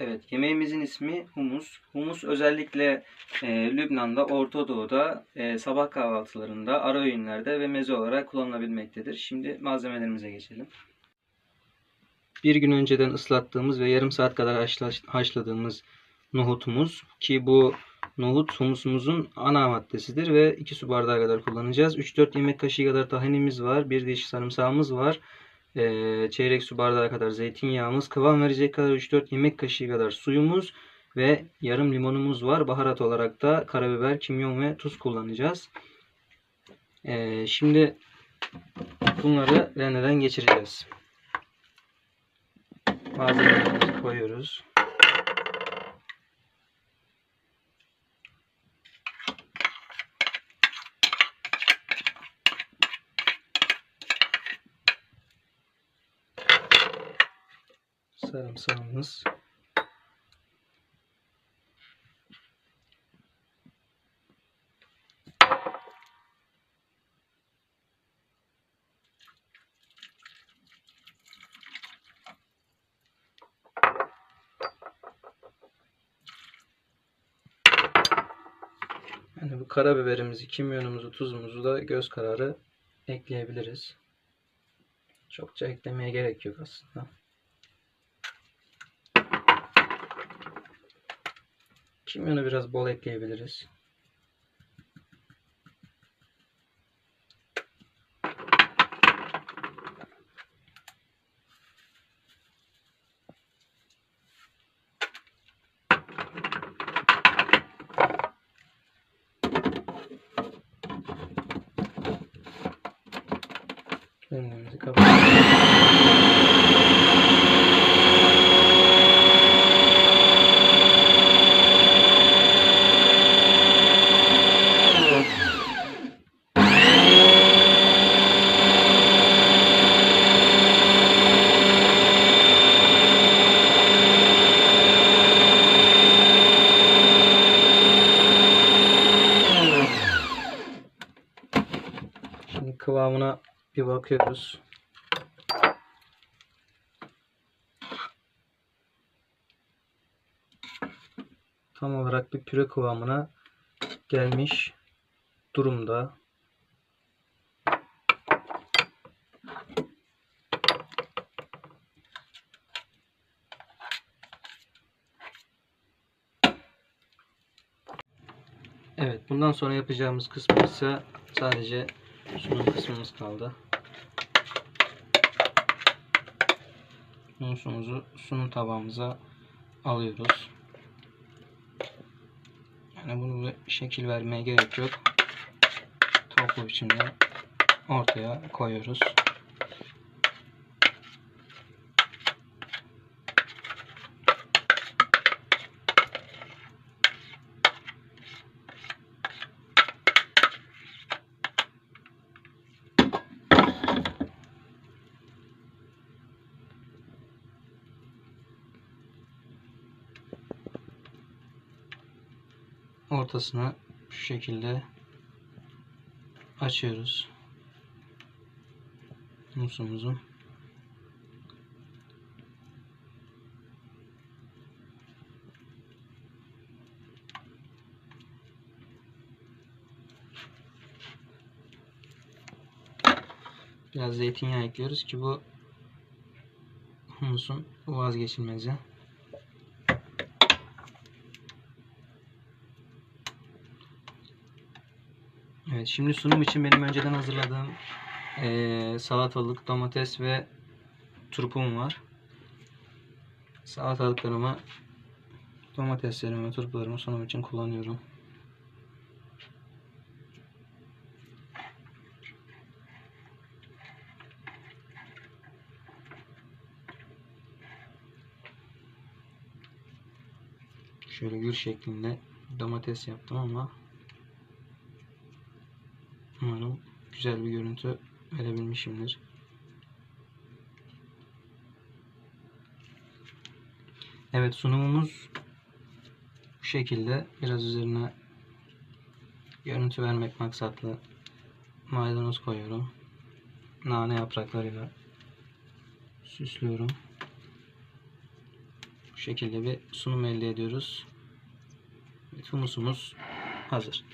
Evet, yemeğimizin ismi humus. Humus özellikle e, Lübnan'da, Orta Doğu'da, e, sabah kahvaltılarında, ara öğünlerde ve meze olarak kullanılabilmektedir. Şimdi malzemelerimize geçelim. Bir gün önceden ıslattığımız ve yarım saat kadar haşla- haşladığımız nohutumuz ki bu nohut humusumuzun ana maddesidir ve 2 su bardağı kadar kullanacağız. 3-4 yemek kaşığı kadar tahinimiz var. Bir diş sarımsağımız var. Ee, çeyrek su bardağı kadar zeytinyağımız, kıvam verecek kadar 3-4 yemek kaşığı kadar suyumuz ve yarım limonumuz var. Baharat olarak da karabiber, kimyon ve tuz kullanacağız. Ee, şimdi bunları rendeden geçireceğiz. Malzemelerimizi koyuyoruz. Sarımsağımız. Yani bu karabiberimizi, kimyonumuzu, tuzumuzu da göz kararı ekleyebiliriz. Çokça eklemeye gerek yok aslında. Kimyonu biraz bol ekleyebiliriz. Kendimizi kapatalım. Şimdi kıvamına bir bakıyoruz. Tam olarak bir püre kıvamına gelmiş durumda. Evet, bundan sonra yapacağımız kısmı ise sadece sunum kısmımız kaldı. Humusumuzu sunum tabağımıza alıyoruz. Yani bunu bir şekil vermeye gerek yok. Toplu biçimde ortaya koyuyoruz. Ortasına şu şekilde açıyoruz. Musumuzu. Biraz zeytinyağı ekliyoruz ki bu humusun vazgeçilmezi. Evet, şimdi sunum için benim önceden hazırladığım eee, salatalık, domates ve turpum var. Salatalıklarımı, domateslerimi turplarımı sunum için kullanıyorum. Şöyle gül şeklinde domates yaptım ama Umarım güzel bir görüntü verebilmişimdir. Evet sunumumuz bu şekilde. Biraz üzerine görüntü vermek maksatlı maydanoz koyuyorum. Nane yapraklarıyla süslüyorum. Bu şekilde bir sunum elde ediyoruz. Evet, humusumuz hazır.